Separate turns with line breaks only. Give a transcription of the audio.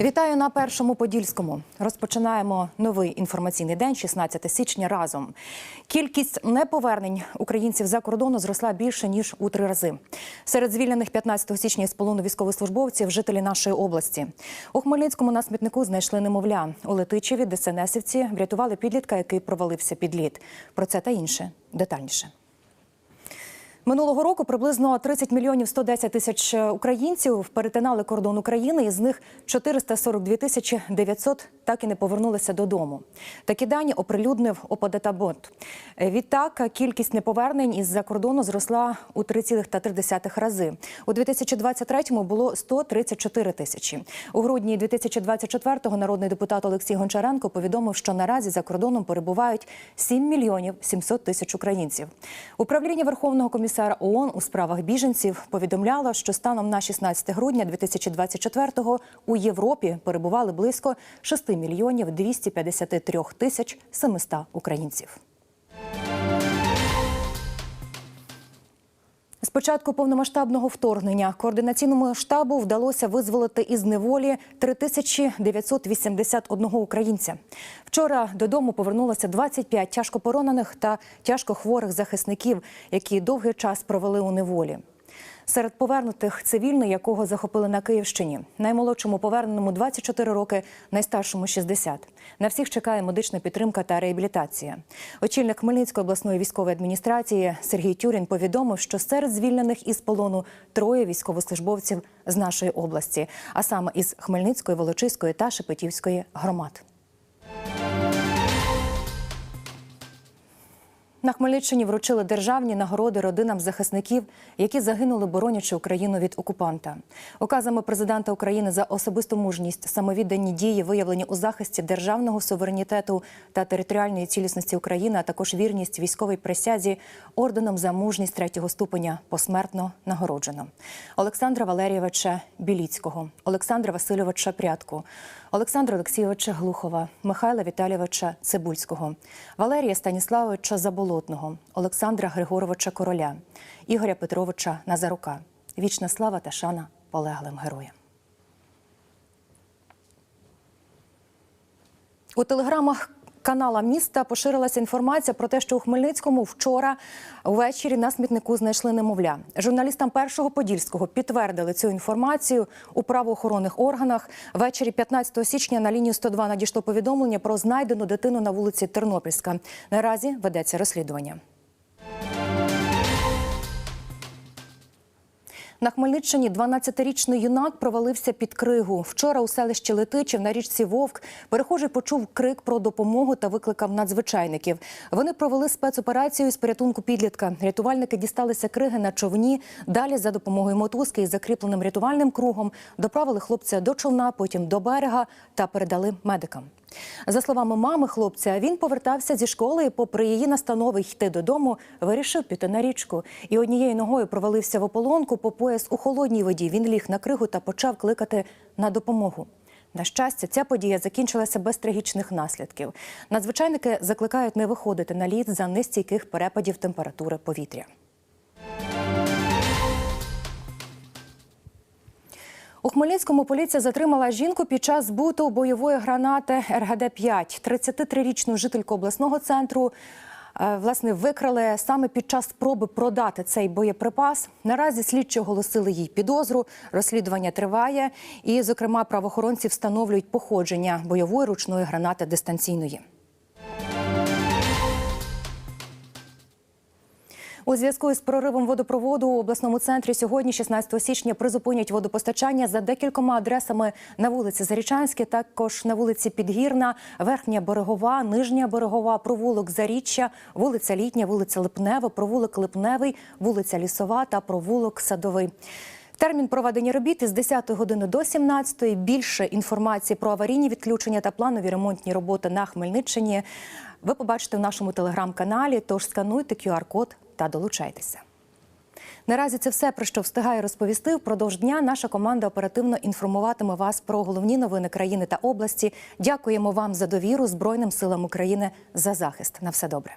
Вітаю на першому подільському. Розпочинаємо новий інформаційний день, 16 січня. Разом кількість неповернень українців за кордону зросла більше ніж у три рази. Серед звільнених 15 січня із полону військовослужбовців жителі нашої області. У Хмельницькому на смітнику знайшли немовля. У Летичеві ДСНСівці врятували підлітка, який провалився під лід. Про це та інше детальніше. Минулого року приблизно 30 мільйонів 110 тисяч українців перетинали кордон України. Із них 442 тисячі 900 так і не повернулися додому. Такі дані оприлюднив ОПДТАБОН. Відтак кількість неповернень із-за кордону зросла у 3,3 рази. У 2023-му було 134 тисячі. У грудні 2024-го народний депутат Олексій Гончаренко повідомив, що наразі за кордоном перебувають 7 мільйонів 700 тисяч українців. Управління Верховного комісара ООН у справах біженців повідомляло, що станом на 16 грудня 2024-го у Європі перебували близько 6 мільйонів 253 тисяч 700 українців. З початку повномасштабного вторгнення координаційному штабу вдалося визволити із неволі 3981 українця. Вчора додому повернулося 25 тяжкопоронених та тяжкохворих захисників, які довгий час провели у неволі. Серед повернутих цивільний, якого захопили на Київщині, наймолодшому поверненому 24 роки, найстаршому 60. На всіх чекає медична підтримка та реабілітація. Очільник Хмельницької обласної військової адміністрації Сергій Тюрін повідомив, що серед звільнених із полону троє військовослужбовців з нашої області, а саме із Хмельницької, Волочиської та Шепетівської громад. На Хмельниччині вручили державні нагороди родинам захисників, які загинули, боронячи Україну від окупанта. Указами президента України за особисту мужність, самовіддані дії, виявлені у захисті державного суверенітету та територіальної цілісності України, а також вірність військовій присязі, орденом за мужність третього ступеня посмертно нагороджено Олександра Валерійовича Біліцького, Олександра Васильовича Прядку. Олександра Олексійовича Глухова, Михайла Віталійовича Цибульського, Валерія Станіславовича Заболотного, Олександра Григоровича Короля, Ігоря Петровича Назарука. Вічна слава та шана полеглим героям. У телеграмах канала міста поширилася інформація про те, що у Хмельницькому вчора ввечері на смітнику знайшли немовля. Журналістам першого подільського підтвердили цю інформацію у правоохоронних органах. Ввечері 15 січня на лінію 102 надійшло повідомлення про знайдену дитину на вулиці Тернопільська. Наразі ведеться розслідування. На Хмельниччині 12-річний юнак провалився під кригу. Вчора у селищі Летичів на річці Вовк перехожий почув крик про допомогу та викликав надзвичайників. Вони провели спецоперацію з порятунку підлітка. Рятувальники дісталися криги на човні. Далі за допомогою мотузки із закріпленим рятувальним кругом доправили хлопця до човна, потім до берега та передали медикам. За словами мами хлопця, він повертався зі школи і, попри її настанови йти додому, вирішив піти на річку. І однією ногою провалився в ополонку по пояс у холодній воді. Він ліг на кригу та почав кликати на допомогу. На щастя, ця подія закінчилася без трагічних наслідків. Надзвичайники закликають не виходити на лід за нестійких перепадів температури повітря. У Хмельницькому поліція затримала жінку під час збуту бойової гранати РГД-5. 33-річну жительку обласного центру е, власне викрали саме під час спроби продати цей боєприпас. Наразі слідчі оголосили їй підозру. Розслідування триває, і, зокрема, правоохоронці встановлюють походження бойової ручної гранати дистанційної. У зв'язку із проривом водопроводу у обласному центрі сьогодні, 16 січня, призупинять водопостачання за декількома адресами на вулиці Зарічанській, також на вулиці Підгірна, Верхня Берегова, Нижня Берегова, провулок Заріччя, вулиця Літня, вулиця Липнева, провулок Липневий, вулиця Лісова та провулок Садовий. Термін проведення робіт із 10 години до 17 Більше інформації про аварійні відключення та планові ремонтні роботи на Хмельниччині ви побачите в нашому телеграм-каналі. Тож скануйте QR-код та долучайтеся. Наразі це все про що встигає розповісти. Впродовж дня наша команда оперативно інформуватиме вас про головні новини країни та області. Дякуємо вам за довіру Збройним силам України за захист. На все добре.